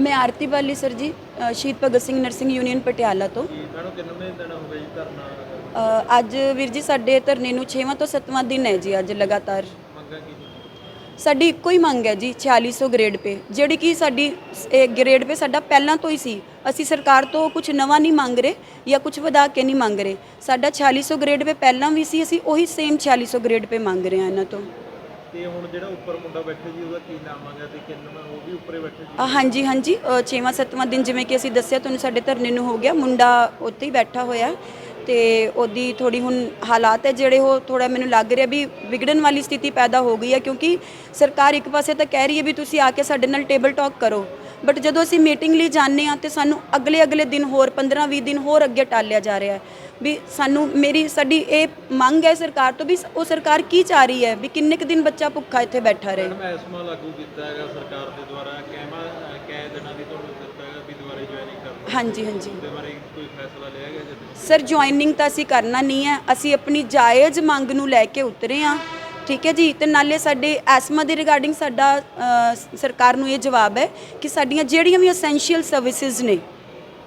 ਮੈਂ ਆਰਤੀ ਬਾਲੀ ਸਰ ਜੀ ਅ, ਸ਼ਹੀਦ ਭਗਤ ਸਿੰਘ ਨਰਸਿੰਗ ਯੂਨੀਅਨ ਪਟਿਆਲਾ ਤੋਂ। ਕੀ ਮੈਡਮ ਕਿੰਨੇ ਦਿਨ ਹੋ ਗਏ ਜੀ ਧਰਨਾ ਅ, ਅੱਜ ਵੀਰ ਜੀ ਸਾਡੇ ਧਰਨੇ ਨੂੰ 6ਵਾਂ ਤੋਂ 7ਵਾਂ ਦਿਨ ਹੈ ਜੀ ਅੱਜ ਲਗਾਤਾਰ। ਮੰਗਾਂ ਕੀ ਜੀ ਸਾਡੀ ਇੱਕੋ ਹੀ ਮੰਗ ਹੈ ਜੀ 4600 ਗ੍ਰੇਡ ਪੇ। ਜਿਹੜੀ ਕਿ ਸਾਡੀ ਸ- ਇਹ ਗ੍ਰੇਡ ਪੇ ਸਾਡਾ ਪਹਿਲਾਂ ਤੋਂ ਹੀ ਸੀ। ਅਸੀਂ ਸਰਕਾਰ ਤੋਂ ਕੁਝ ਨਵਾਂ ਨਹੀਂ ਮੰਗ ਰਹੇ ਜਾਂ ਕੁਝ ਵਧਾ ਕੇ ਨਹੀਂ ਮੰਗ ਰਹੇ। ਸਾਡਾ 4600 ਗ੍ਰੇਡ ਪੇ ਪਹਿਲਾਂ ਵੀ ਸੀ ਅਸੀਂ ਉਹੀ ਸੇਮ 4600 ਗ੍ਰੇਡ ਪੇ ਮੰਗ ਰਹੇ ਹਾਂ ਇਹਨਾਂ ਤੋਂ। ਤੇ ਹੁਣ ਜਿਹੜਾ ਉੱਪਰ ਮੁੰਡਾ ਬੈਠਾ ਜੀ ਉਹਦਾ ਕੀ ਨਾਮ ਆਗਾ ਤੇ ਕਿੰਨਾ ਉਹ ਵੀ ਉੱਪਰੇ ਬੈਠੇ ਜੀ? ਅ, ਹਾਂਜੀ ਹਾਂਜੀ 6ਵਾਂ 7ਵਾਂ ਦਿਨ ਜਿਵੇਂ ਕਿ ਅਸੀਂ ਦੱਸਿਆ ਤੁਹਾਨੂੰ ਸਾਡੇ ਧਰਨੇ ਨੂੰ ਹੋ ਗਿਆ ਮੁੰਡਾ ਉੱਥੇ ਹੀ ਬੈਠਾ ਹੋਇਆ। ਹੈ ਤੇ ਉਹਦੀ ਥੋੜੀ ਹੁਣ ਹਾਲਾਤ ਹੈ ਜਿਹੜੇ ਉਹ ਥੋੜਾ ਮੈਨੂੰ ਲੱਗ ਰਿਹਾ ਵੀ ਵਿਗੜਨ ਵਾਲੀ ਸਥਿਤੀ ਪੈਦਾ ਹੋ ਗਈ ਹੈ ਕਿਉਂਕਿ ਸਰਕਾਰ ਇੱਕ ਪਾਸੇ ਤਾਂ ਕਹਿ ਰਹੀ ਹੈ ਵੀ ਤੁਸੀਂ ਆ ਕੇ ਸਾਡੇ ਨਾਲ ਟੇਬਲ ਟਾਕ ਕਰੋ। ਬਟ ਜਦੋਂ ਅਸੀਂ ਮੀਟਿੰਗ ਲਈ ਜਾਂਦੇ ਹਾਂ ਤੇ ਸਾਨੂੰ ਅਗਲੇ ਅਗਲੇ ਦਿਨ ਹੋਰ 15 20 ਦਿਨ ਹੋਰ ਅੱਗੇ ਟਾਲਿਆ ਜਾ ਰਿਹਾ ਹੈ। ਵੀ ਸਾਨੂੰ ਮੇਰੀ ਸਾਡੀ ਇਹ ਮੰਗ ਹੈ ਸਰਕਾਰ ਤੋਂ ਵੀ ਉਹ ਸਰਕਾਰ ਕੀ ਚਾਹ ਰਹੀ ਹੈ ਵੀ ਕਿੰਨੇ ਕੁ ਦਿਨ ਬੱਚਾ ਭੁੱਖਾ ਇੱਥੇ ਬੈਠਾ ਰਹੇ? ਮੈਡਮ ਐਸਮਾ ਲਾਗੂ ਕੀਤਾ ਹੈਗਾ ਸਰਕਾਰ ਦੇ ਦੁਆਰਾ। ਕਹਿਮਾ ਕਹਿ ਦਿਨਾਂ ਦੀ ਤੁਹਾਨੂੰ ਦਿੱਤਾ ਹੈਗਾ ਵੀ ਦੁਬਾਰੇ ਜੁਆਇਨਿੰਗ ਕਰਨਾ। ਹਾਂਜੀ ਹਾਂਜੀ। ਉਹਦੇ ਬਾਰੇ ਕੋਈ ਫੈਸਲਾ ਲਿਆ ਗਿਆ ਜਦ ਸਰ ਜੁਆਇਨਿੰਗ ਤਾਂ ਅਸੀਂ ਕਰਨਾ ਨਹੀਂ ਹੈ। ਅਸੀਂ ਆਪਣੀ ਜਾਇਜ਼ ਮੰਗ ਨੂੰ ਲੈ ਕੇ ਉਤਰੇ ਹਾਂ। ਠੀਕ ਹੈ ਜੀ? ਤੇ ਨਾਲੇ ਸਾਡੇ ਐਸਮਾ ਦੇ ਰਿਗਾਰਡਿੰਗ ਸਾਡਾ ਅ, ਸਰਕਾਰ ਨੂੰ ਇਹ ਜਵਾਬ ਹੈ ਕਿ ਸਾਡੀਆਂ ਜਿਹੜੀਆਂ ਵੀ ਐਸੈਂਸ਼ੀਅਲ ਸਰਵਿਸਿਜ਼ ਨੇ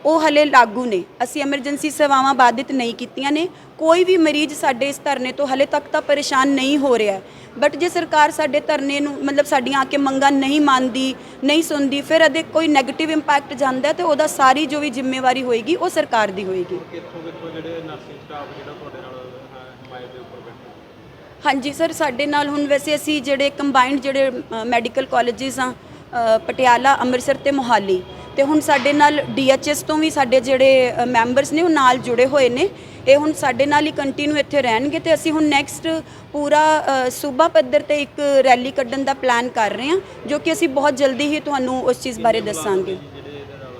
ਉਹ ਹਲੇ ਲਾਗੂ ਨੇ। ਅਸੀਂ ਐਮਰਜੈਂਸੀ ਸੇਵਾਵਾਂ ਬਾਧਿਤ ਨਹੀਂ ਕੀਤੀਆਂ ਨੇ। ਕੋਈ ਵੀ ਮਰੀਜ਼ ਸਾਡੇ ਇਸ ਧਰਨੇ ਤੋਂ ਹਲੇ ਤੱਕ ਤਾਂ ਪਰੇਸ਼ਾਨ ਨਹੀਂ ਹੋ ਰਿਹਾ ਬਟ ਜੇ ਸਰਕਾਰ ਸਾਡੇ ਧਰਨੇ ਨੂੰ ਮਤਲਬ ਸਾਡੀਆਂ ਆ ਕੇ ਮੰਗਾਂ ਨਹੀਂ ਮੰਨਦੀ ਨਹੀਂ ਸੁਣਦੀ ਫਿਰ ਅਦੇ ਕੋਈ 네ਗੇਟਿਵ ਇੰਪੈਕਟ ਜਾਂਦਾ ਤੇ ਉਹਦਾ ਸਾਰੀ ਜੋ ਵੀ ਜ਼ਿੰਮੇਵਾਰੀ ਹੋਏਗੀ ਉਹ ਸਰਕਾਰ ਦੀ ਹੋਏਗੀ। ਹਾਂਜੀ ਸਰ ਸਾਡੇ ਨਾਲ ਹੁਣ ਵੈਸੇ ਅਸੀਂ ਜਿਹੜੇ ਕੰਬਾਈਨਡ ਜਿਹੜੇ ਮੈਡੀਕਲ ਕਾਲਜਸ ਆ ਪਟਿਆਲਾ ਅੰਮ੍ਰਿਤਸਰ ਤੇ ਮੋਹਾਲੀ। ਤੇ ਹੁਣ ਸਾਡੇ ਨਾਲ ਡੀਐਚਐਸ ਤੋਂ ਵੀ ਸਾਡੇ ਜਿਹੜੇ ਮੈਂਬਰਸ ਨੇ ਉਹ ਨਾਲ ਜੁੜੇ ਹੋਏ ਨੇ। ਇਹ ਹੁਣ ਸਾਡੇ ਨਾਲ ਹੀ ਕੰਟੀਨਿਊ ਇੱਥੇ ਰਹਿਣਗੇ ਤੇ ਅਸੀਂ ਹੁਣ ਨੈਕਸਟ ਪੂਰਾ ਸੂਬਾ ਪੱਧਰ ਤੇ ਇੱਕ ਰੈਲੀ ਕੱਢਣ ਦਾ ਪਲਾਨ ਕਰ ਰਹੇ ਹਾਂ, ਜੋ ਕਿ ਅਸੀਂ ਬਹੁਤ ਜਲਦੀ ਹੀ ਤੁਹਾਨੂੰ ਉਸ ਚੀਜ਼ ਬਾਰੇ ਦੱਸਾਂਗੇ ਜਿਹੜੇ ਇਹਦੇ ਨਾਲ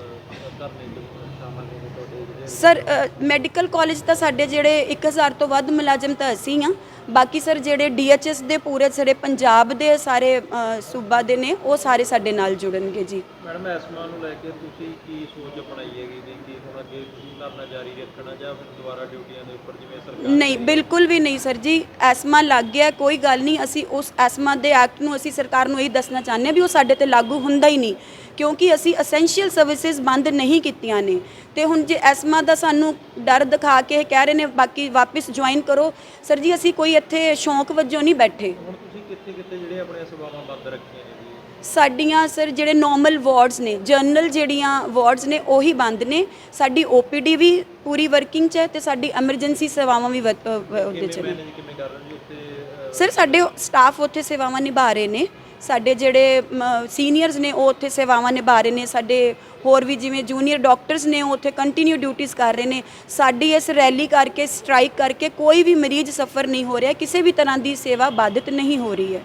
ਧਰਨੇ ਦੇ ਸ਼ਾਮਲ ਨੇ ਤੁਹਾਡੇ ਜਿਹੜੇ ਸਰ ਮੈਡੀਕਲ ਕਾਲਜ ਤਾਂ ਸਾਡੇ ਜਿਹੜੇ 1000 ਤੋਂ ਵੱਧ ਮੁਲਾਜ਼ਮ ਤਾਂ ਅਸੀਂ ਆ ਬਾਕੀ ਸਰ ਜਿਹੜੇ ਡੀਐਚਐਸ ਦੇ ਪੂਰੇ ਸਾਰੇ ਪੰਜਾਬ ਦੇ ਸਾਰੇ ਅ, ਸੂਬਾ ਦੇ ਨੇ ਉਹ ਸਾਰੇ ਸਾਡੇ ਨਾਲ ਜੁੜਨਗੇ ਜੀ। ਮੈਡਮ ਐਸਮਾ ਨੂੰ ਲੈ ਕੇ ਤੁਸੀਂ ਕੀ ਸੋਚ ਅਪਣਾਈ ਹੈਗੀ ਵੀ ਕਿ ਹੁਣ ਅੱਗੇ ਤੁਸੀਂ ਧਰਨਾ ਜਾਰੀ ਰੱਖਣਾ ਜਾਂ ਫਿਰ ਦੁਬਾਰਾ ਡਿਊਟੀਆਂ ਦੇ ਉੱਪਰ ਜਿਵੇਂ ਸਰਕਾਰ ਨਹੀਂ ਬਿਲਕੁਲ ਵੀ ਨਹੀਂ ਸਰ ਜੀ। ਐਸਮਾ ਲੱਗ ਗਿਆ ਕੋਈ ਗੱਲ ਨਹੀਂ। ਅਸੀਂ ਉਸ ਐਸਮਾ ਦੇ ਐਕਟ ਨੂੰ ਅਸੀਂ ਸਰਕਾਰ ਨੂੰ ਇਹ ਦੱਸਣਾ ਚਾਹੁੰਦੇ ਹਾਂ ਵੀ ਉਹ ਸਾਡੇ ਤੇ ਲਾਗੂ ਹੁੰਦਾ ਹੀ ਨਹੀਂ। ਕਿਉਂਕਿ ਅਸੀਂ ਅਸੈਂਸ਼ੀਅਲ ਸਰਵਿਸਿਜ਼ ਬੰਦ ਨਹੀਂ ਕੀਤੀਆਂ ਨੇ। ਤੇ ਹੁਣ ਜੇ ਐਸਮਾ ਦਾ ਸਾਨੂੰ ਡਰ ਦਿਖਾ ਕੇ ਇਹ ਕਹਿ ਰਹੇ ਨੇ ਬਾਕੀ ਵਾਪਸ ਜੁਆਇਨ ਕਰੋ। ਸਰ ਜੀ ਅਸੀਂ ਕੋਈ ਇੱਥੇ ਸ਼ੌਂਕ ਵਜੋਂ ਨਹੀਂ ਬੈਠੇ। ਹੁਣ ਤੁਸੀਂ ਕਿੱਥੇ ਕਿੱਥੇ ਜਿਹੜੇ ਆਪਣੇ ਸੇਵਾਵਾਂ ਬੰਦ ਰੱਖੀਆਂ ਨੇ ਜੀ? ਸਾਡੀਆਂ ਸਰ ਜਿਹੜੇ ਨਾਰਮਲ ਵਾਰਡਸ ਨੇ ਜਨਰਲ ਜਿਹੜੀਆਂ ਵਾਰਡਸ ਨੇ ਉਹੀ ਬੰਦ ਨੇ। ਸਾਡੀ ਓਪੀਡੀ ਵੀ ਪੂਰੀ ਵਰਕਿੰਗ 'ਚ ਹੈ ਤੇ ਸਾਡੀ ਐਮਰਜੈਂਸੀ ਸੇਵਾਵਾਂ ਵੀ ਵ- ਅ, ਵ- ਉਹਦੇ 'ਚ ਨੇ। ਮੈਨੇਜ ਕਿਵੇਂ ਕਰ ਰਹੇ ਹੋ ਜੀ ਉੱਥੇ ਅਹ, ਸਰ ਸਾਡੇ ਸਟਾਫ ਉੱਥੇ ਸੇਵਾਵਾਂ ਨਿਭਾ ਰਹੇ ਨੇ। ਸਾਡੇ ਜਿਹੜੇ ਸੀਨੀਅਰਸ ਨੇ ਉਹ ਉੱਥੇ ਸੇਵਾਵਾਂ ਨਿਭਾ ਰਹੇ ਨੇ। ਸਾਡੇ ਹੋਰ ਵੀ ਜਿਵੇਂ ਜੂਨੀਅਰ ਡਾਕਟਰਸ ਨੇ ਉਹ ਉੱਥੇ ਕੰਟੀਨਿਊ ਡਿਊਟੀਆਂ ਕਰ ਰਹੇ ਨੇ। ਸਾਡੀ ਇਸ ਰੈਲੀ ਕਰਕੇ ਸਟ੍ਰਾਈਕ ਕਰਕੇ ਕੋਈ ਵੀ ਮਰੀਜ਼ ਸਫਰ ਨਹੀਂ ਹੋ ਰਿਹਾ ਕਿਸੇ ਵੀ ਤਰ੍ਹਾਂ ਦੀ ਸੇਵਾ ਬਾधित ਨਹੀਂ ਹੋ ਰਹੀ ਹੈ।